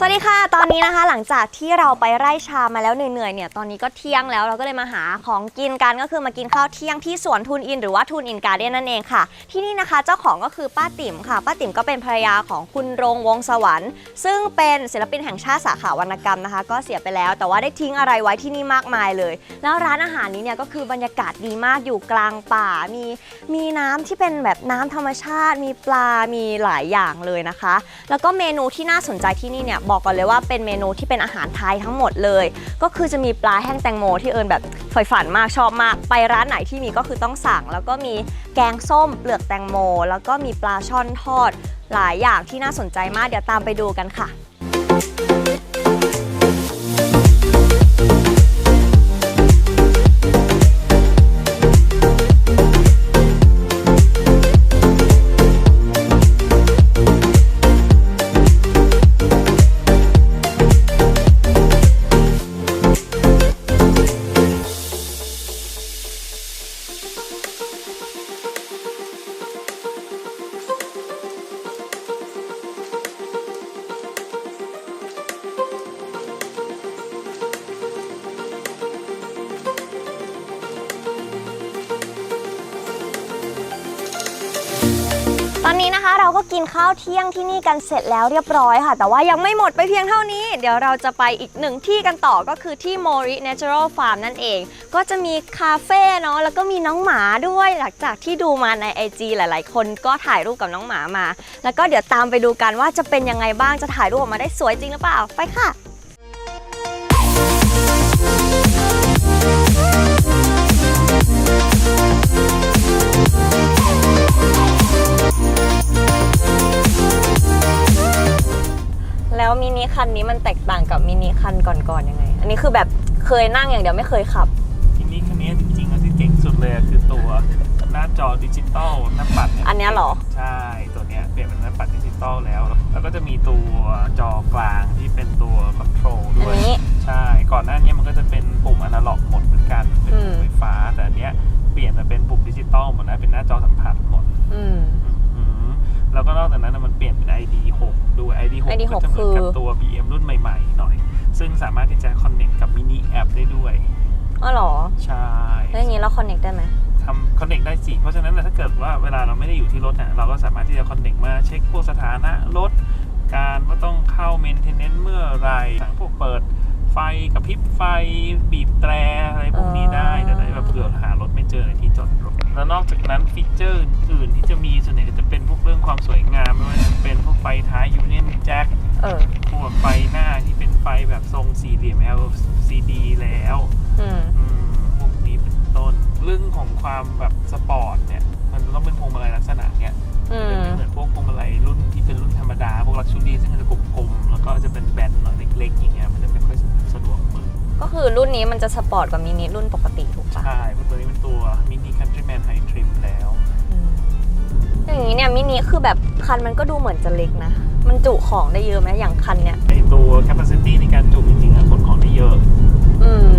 สวัสดีค่ะ ตอนนี้นะคะหลังจากที่เราไปไร่ชามาแล้วเหนื่อยๆเนี่ยตอนนี้ก็เที่ยงแล้วเราก็เลยมาหาของกินกันก็คือมากินข้าวเที่ยงที่สวนทุนอิน หรือว่าทุนอินการ์เด้นนั่นเองค่ะ ที่นี่นะคะเจ้าของก็คือป้าติ๋มค่ะ ป้าติ๋มก็เป็นภรรยาของคุณรงวงสวรรค์ ซึ่งเป็นศิลปินแห่งชาติสาขาวรรณกรรมนะคะ ก็เสียไปแล้ว แต่ว่าได้ทิ้งอะไรไว้ที่นี่มากมายเลย แล้วร้านอาหารนี้เนี่ยก็คือบรรยากาศดีมากอยู่กลางป่ามีมีน้ำที่เป็นแบบน้ำธรรมชาติ มีปลามีหลายอย่างเลยนะคะ แล้วก็เมนูที่น่าสนใจที่นี่เนี่ยบอกก่อนเลยว่าเป็นเมนูที่เป็นอาหารไทยทั้งหมดเลย ก็คือจะมีปลาแห้งแตงโมที่เอิญแบบใฝ่ฝันมากชอบมาก ไปร้านไหนที่มีก็คือต้องสั่ง แล้วก็มีแกงส้มเปลือกแตงโม แล้วก็มีปลาช่อนทอด หลายอย่างที่น่าสนใจมากเดี๋ยวตามไปดูกันค่ะ อนนี้นะคะเราก็กินข้าวเที่ยงที่นี่กันเสร็จแล้วเรียบร้อยค่ะ แต่ว่ายังไม่หมดไปเพียงเท่านี้ เดี๋ยวเราจะไปอีกหนึ่งที่กันต่อก็คือที่ Mori Natural Farm นั่นเอง ก็จะมีคาเฟ่เนาะแล้วก็มีน้องหมาด้วยหลังจากที่ดูมาใน IG หลาย ๆ คนก็ถ่ายรูปกับน้องหมามา แล้วก็เดี๋ยวตามไปดูกันว่าจะเป็นยังไงบ้างจะถ่ายรูปออกมาได้สวยจริงหรือเปล่าไปค่ะ แล้วมินิคันนี้มันแตกต่างกับมินิคันก่อนๆยังไง อันนี้คือแบบเคยนั่งอย่างเดียวไม่เคยขับ ทีนี้คันนี้จริงๆแล้วที่เจ๋งสุดเลยอะคือตัวหน้าจอดิจิตอลหน้าปัดยอันเนี้ยเหรอ ใช่ตัวเนี้ยเปลี่ยนเป็นหน้าปัดดิจิตอลแล้ว แล้วก็จะมีตัวจอกลางที่เป็นตัวคอนโทรลอันด้วยนี้ ใช่ ก่อนหน้านี้มันก็จะเป็นปุ่มอนาล็อกหมดเหมือนกัน เป็นปุ่อืมมไฟฟ้า แต่อันเนี้ยเปลี่ยนมาเป็นปุ่มดิจิตอลหมดนะ เป็นหน้าจอสัมผัสหมดอืม อืม แล้วก็นอกจากนั้นนะมันเปลี่ยนเป็น ID6 ด้วย ID6 ID6 ก็จะเหมือนกับคือตัว BM รุ่นใหม่ๆ หน่อย ซึ่งสามารถที่จะคอนเน c t กับมินิแอปได้ด้วย อ๋อเหรอ ใช่แล้วอย่างนี้เราคอนเน c t ได้ไหมทำคอนเน c t ได้สิ เพราะฉะนั้นน่ะถ้าเกิดว่าเวลาเราไม่ได้อยู่ที่รถเนี่ยเราก็สามารถที่จะคอนเน c t มาเช็คพวกสถานะรถ การว่าต้องเข้าเมนเทนเนนซ์เมื่อไหรทั้งพวกเปิดไฟกับพริบไฟบีบแตรอะไรพวกนี้ แบบทรงสี่เหลี่ยม LCD แล้วอืมอืมพวกนี้เป็นต้นเรื่องของความแบบสปอร์ตเนี่ย มันจะต้องเป็นพวงมาลัยลักษณะเนี้ยอืจะมไม่เหมือนพวกพวงมาลัยรุ่นที่เป็นรุ่นธรรมดา พวกลักชูรี่ซึ่งมันจะกลมๆแล้วก็จะเป็นแบนหน่อยเล็กๆอย่างเงี้ยมันจะไม่ค่อยสะดวกมือก็คือรุ่นนี้มันจะสปอร์ตกว่ามินิรุ่นปกติถูกปะใช่เพราะตัวนี้เป็นตัวมินิคันทรีแมนไฮทริมแล้ว อืมอย่างนี้เนี่ยมินิคือแบบคันมันก็ดูเหมือนจะเล็กนะ มันจุของได้เยอะไหมอย่างคันเนี่ยในตัว capacity ในการจุจริงๆอะขนของได้เยอะ อืม